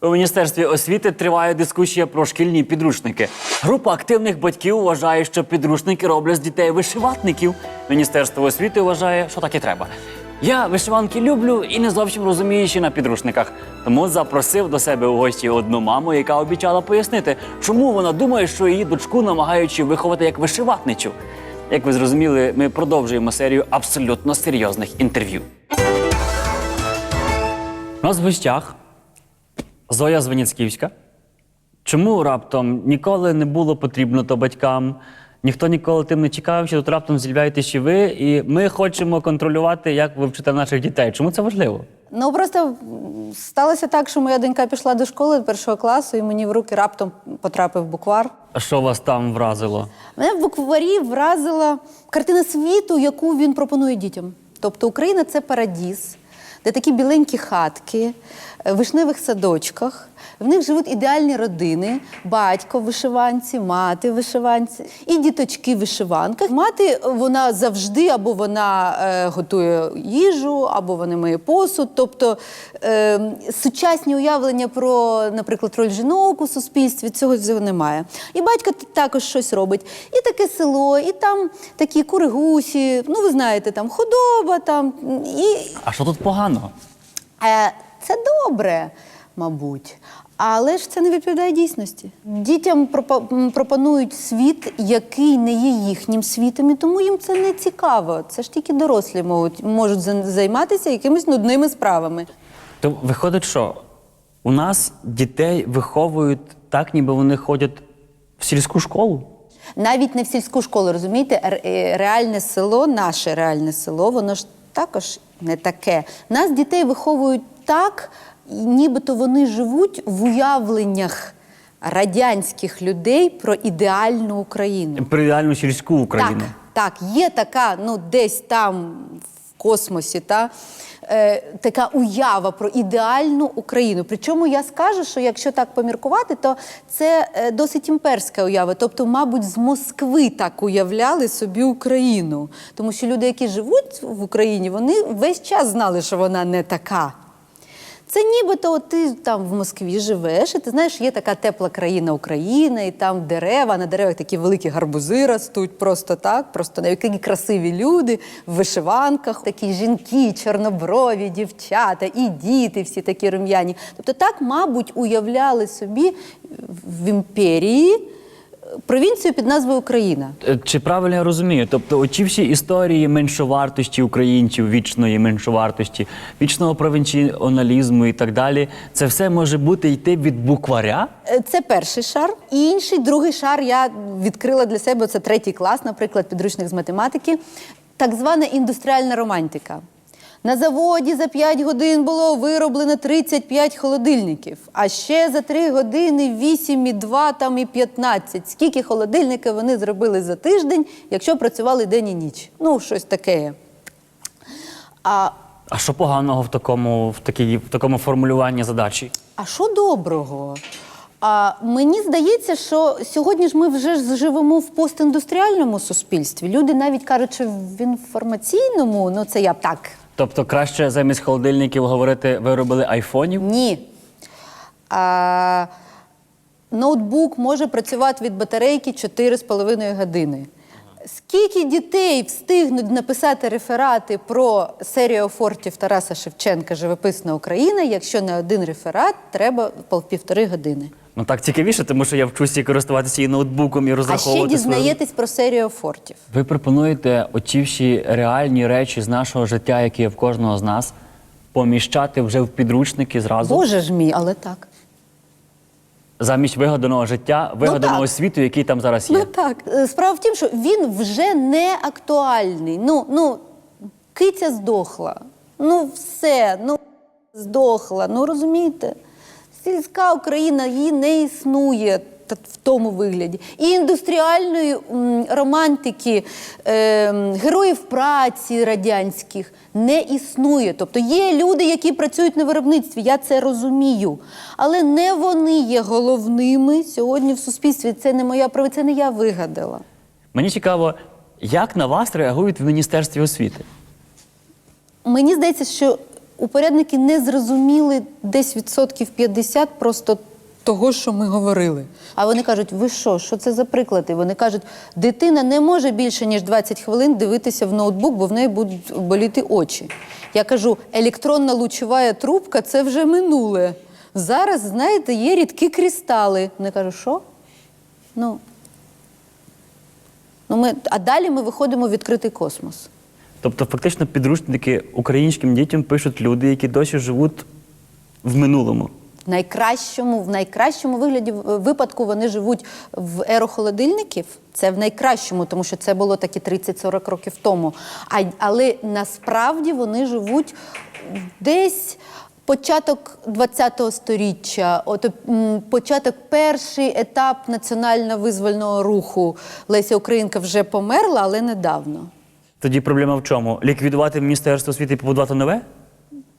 У міністерстві освіти триває дискусія про шкільні підручники. Група активних батьків вважає, що підручники роблять з дітей вишиватників. Міністерство освіти вважає, що так і треба. Я вишиванки люблю і не зовсім розумію ще на підручниках. Тому запросив до себе у гості одну маму, яка обіцяла пояснити, чому вона думає, що її дочку намагаючи виховати як вишиватничу. Як ви зрозуміли, ми продовжуємо серію абсолютно серйозних інтерв'ю. У нас в гостях Зоя Звеніцьківська. Чому раптом ніколи не було потрібно то батькам? Ніхто ніколи тим не чекав, що тут раптом з'являєтеся ще ви, і ми хочемо контролювати, як ви вчите наших дітей. Чому це важливо? Ну просто сталося так, що моя донька пішла до школи першого класу, і мені в руки раптом потрапив буквар. А що вас там вразило? Мене в букварі вразила картина світу, яку він пропонує дітям. Тобто Україна це парадіз, де такі біленькі хатки, е, в вишневих садочках. В них живуть ідеальні родини: батько в вишиванці, мати в вишиванці і діточки в вишиванках. Мати вона завжди або вона е, готує їжу, або вона миє посуд. Тобто е, сучасні уявлення про, наприклад, роль жінок у суспільстві цього всього немає. І батько також щось робить. І таке село, і там такі кури-гусі, ну ви знаєте, там худоба, там і А що тут погано? Е, Це добре, мабуть. Але ж це не відповідає дійсності. Дітям пропонують світ, який не є їхнім світом, і тому їм це не цікаво. Це ж тільки дорослі можуть, можуть займатися якимись нудними справами. То виходить, що у нас дітей виховують так, ніби вони ходять в сільську школу. Навіть не в сільську школу, розумієте, е, реальне село, наше реальне село, воно ж також не таке. Нас дітей виховують так, нібито вони живуть в уявленнях радянських людей про ідеальну Україну. Про ідеальну сільську Україну. Так, так, є така, ну десь там в космосі, та, е, така уява про ідеальну Україну. Причому я скажу, що якщо так поміркувати, то це е, досить імперська уява. Тобто, мабуть, з Москви так уявляли собі Україну. Тому що люди, які живуть в Україні, вони весь час знали, що вона не така. Це нібито от ти там в Москві живеш, і ти знаєш, є така тепла країна Україна, і там дерева, на деревах такі великі гарбузи ростуть, просто так, просто такі красиві люди в вишиванках, такі жінки, чорноброві, дівчата, і діти всі такі рум'яні. Тобто, так, мабуть, уявляли собі в імперії провінцію під назвою Україна. Е, Чи правильно я розумію? Тобто, оці всі історії меншовартості українців, вічної меншовартості, вічного провінціоналізму і так далі, це все може бути йти від букваря. Е, Це перший шар. І інший, другий шар я відкрила для себе. Це третій клас, наприклад, підручник з математики. Так звана індустріальна романтика. На заводі за 5 годин було вироблено 35 холодильників, а ще за 3 години 8 і 2, там і 15. Скільки холодильників вони зробили за тиждень, якщо працювали день і ніч? Ну, щось таке. А А що поганого в такому, в такій, в такому формулюванні задачі? А що доброго? А мені здається, що сьогодні ж ми вже ж живемо в постіндустріальному суспільстві. Люди навіть кажуть, що в інформаційному, ну це я б так. Тобто краще замість холодильників говорити виробили айфонів? Ні. А, ноутбук може працювати від батарейки 4,5 години. Скільки дітей встигнуть написати реферати про серію фортів Тараса Шевченка Живописна Україна, якщо на один реферат треба півтори години? Ну так цікавіше, тому що я вчуся користуватися і ноутбуком, і А ще розраховувати свою- дізнаєтесь про серію фортів. Ви пропонуєте оці всі реальні речі з нашого життя, які є в кожного з нас, поміщати вже в підручники зразу Боже ж мій, але так. замість вигаданого життя, вигаданого так. світу, який там зараз є. Ну так. Е, Справа в тім, що він вже не актуальний. Ну, ну, киця здохла. Ну, все, ну здохла. Ну розумієте? Сільська Україна її не існує в тому вигляді. І індустріальної романтики, е, героїв праці радянських не існує. Тобто є люди, які працюють на виробництві, я це розумію. Але не вони є головними сьогодні в суспільстві. Це не моя право, це не я вигадала. Мені цікаво, як на вас реагують в Міністерстві освіти? Мені здається, що упорядники не зрозуміли десь відсотків 50 просто того, що ми говорили. А вони кажуть: ви що, що це за приклади? Вони кажуть, дитина не може більше ніж 20 хвилин дивитися в ноутбук, бо в неї будуть боліти очі. Я кажу, електронна лучова трубка це вже минуле. Зараз, знаєте, є рідкі кристали. Вони кажуть, що? Ну, ну ми, а далі ми виходимо в відкритий космос. Тобто, фактично, підручники українським дітям пишуть люди, які досі живуть в минулому. Найкращому, в найкращому вигляді випадку вони живуть в еру холодильників. Це в найкращому, тому що це було такі 30-40 років тому. А, але насправді вони живуть десь. Початок ХХ століття, от початок перший етап національно-визвольного руху. Леся Українка вже померла, але недавно. Тоді проблема в чому? Ліквідувати Міністерство освіти і побудувати нове?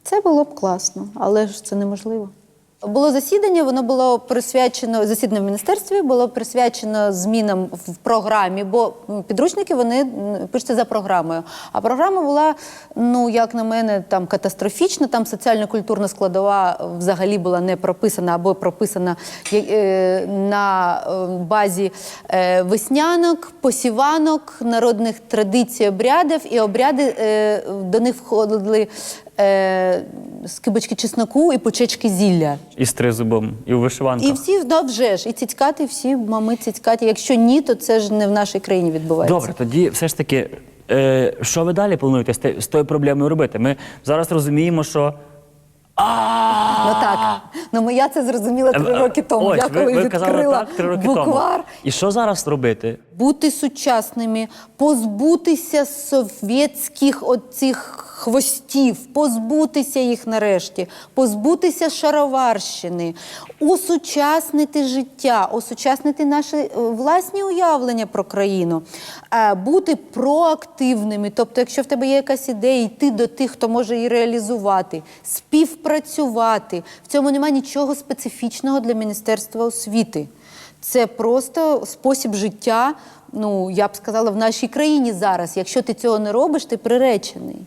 Це було б класно, але ж це неможливо. Було засідання, воно було присвячено засідання в міністерстві, було присвячено змінам в програмі, бо підручники вони пишуться за програмою. А програма була, ну як на мене, там катастрофічна. Там соціально-культурна складова взагалі була не прописана або прописана е, на е, базі е, веснянок, посіванок, народних традицій, обрядів, і обряди е, до них входили е, скибочки чесноку і почечки зілля. І з тризубом, і у вишиванках. І всі да, вже ж, і цицькати, всі мами цицькати. Якщо ні, то це ж не в нашій країні відбувається. Добре, тоді все ж таки, е, що ви далі плануєте з, тою проблемою робити? Ми зараз розуміємо, що. Ну так. Ну ми- я це зрозуміла три Е, роки тому. Я коли відкрила буквар. І що зараз робити? Бути сучасними, позбутися совєтських оцих хвостів, позбутися їх нарешті, позбутися шароварщини, усучаснити життя, усучаснити наші е, власні уявлення про країну, е, бути проактивними. Тобто, якщо в тебе є якась ідея, йти до тих, хто може її реалізувати, співпрацювати. В цьому немає нічого специфічного для Міністерства освіти. Це просто спосіб життя. Ну я б сказала, в нашій країні зараз. Якщо ти цього не робиш, ти приречений.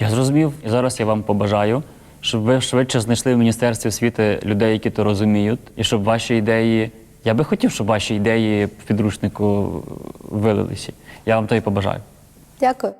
Я зрозумів, і зараз я вам побажаю, щоб ви швидше знайшли в Міністерстві освіти людей, які то розуміють, і щоб ваші ідеї. Я би хотів, щоб ваші ідеї в підручнику вилилися. Я вам то і побажаю. Дякую.